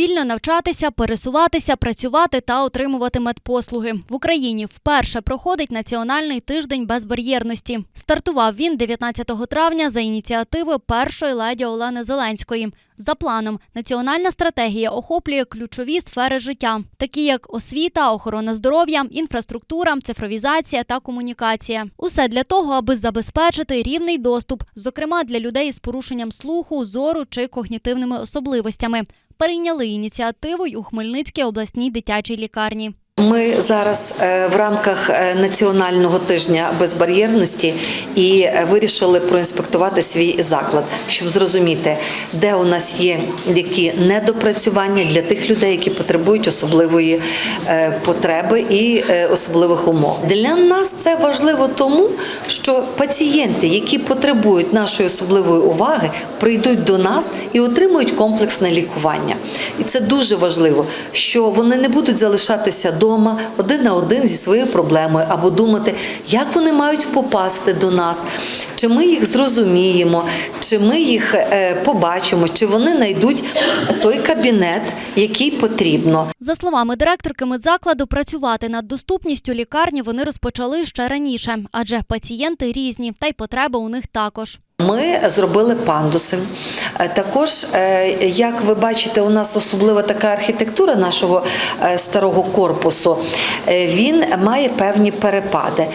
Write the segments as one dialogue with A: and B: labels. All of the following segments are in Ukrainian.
A: вільно навчатися, пересуватися, працювати та отримувати медпослуги. В Україні вперше проходить національний тиждень безбар'єрності. Стартував він 19 травня за ініціативи першої леді Олени Зеленської. За планом, національна стратегія охоплює ключові сфери життя, такі як освіта, охорона здоров'я, інфраструктура, цифровізація та комунікація. Усе для того, аби забезпечити рівний доступ, зокрема для людей з порушенням слуху, зору чи когнітивними особливостями. Перейняли ініціативу й у Хмельницькій обласній дитячій лікарні.
B: Ми зараз е, в рамках е, національного тижня безбар'єрності і е, вирішили проінспектувати свій заклад, щоб зрозуміти, де у нас є які недопрацювання для тих людей, які потребують особливої потреби і особливих умов. Для нас це важливо тому, що пацієнти, які потребують нашої особливої уваги, прийдуть до нас і отримують комплексне лікування. І це дуже важливо, що вони не будуть залишатися вдома один на один зі своєю проблемою або думати, як вони мають попасти до нас, чи ми їх зрозуміємо, чи ми їх е, побачимо, чи вони знайдуть той кабінет, який потрібно.
A: За словами директорки медзакладу, працювати над доступністю лікарні вони розпочали ще раніше, адже пацієнти різні, та й потреби у них також.
B: Ми зробили пандуси. Е, Також, е, як ви бачите, у нас особлива така архітектура нашого е, старого корпусу. Він має певні перепади.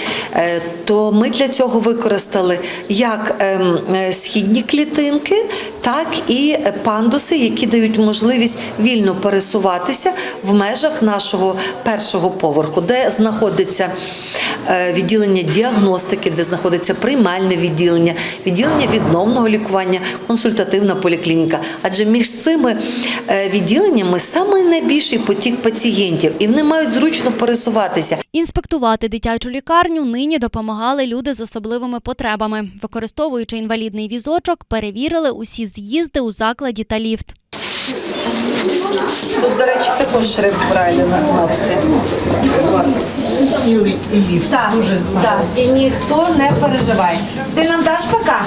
B: То ми для цього використали як ем, східні клітинки, так і пандуси, які дають можливість вільно пересуватися в межах нашого першого поверху, де знаходиться відділення діагностики, де знаходиться приймальне відділення, відділення відновного лікування, консультативна поліклініка. Адже між цими е, відділеннями саме найбільший потік пацієнтів, і вони мають зручно пересуватися.
A: Інспектувати дитячу лікарню нині допомагали люди з особливими потребами. Використовуючи інвалідний візочок, перевірили усі з'їзди у закладі та ліфт.
B: Тут, до речі, також шрифт Брайля на кнопці. Так, так, і ніхто не переживає. Ти нам даш пока?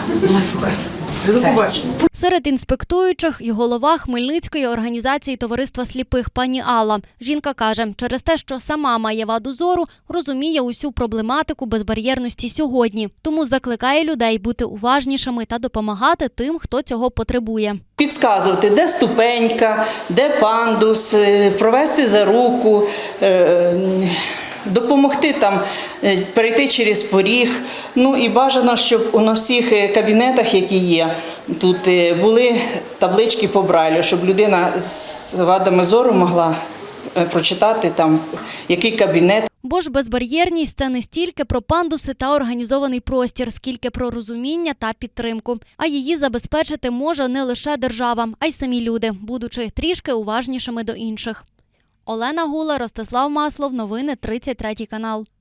A: Серед інспектуючих і голова Хмельницької організації товариства сліпих пані Алла. Жінка каже, через те, що сама має ваду зору, розуміє усю проблематику безбар'єрності сьогодні. Тому закликає людей бути уважнішими та допомагати тим, хто цього потребує.
C: Підказувати, де ступенька, де пандус, е, провести за руку, е, допомогти там е, перейти через поріг. Ну і бажано, щоб у всіх е, кабінетах, які є, тут е, були таблички по брайлю, щоб людина з вадами зору могла прочитати там, який кабінет.
A: Бо ж безбар'єрність це не стільки про пандуси та організований простір, скільки про розуміння та підтримку. А її забезпечити може не лише держава, а й самі люди, будучи трішки уважнішими до інших. Олена Гула, Ростислав Маслов, новини 33 канал.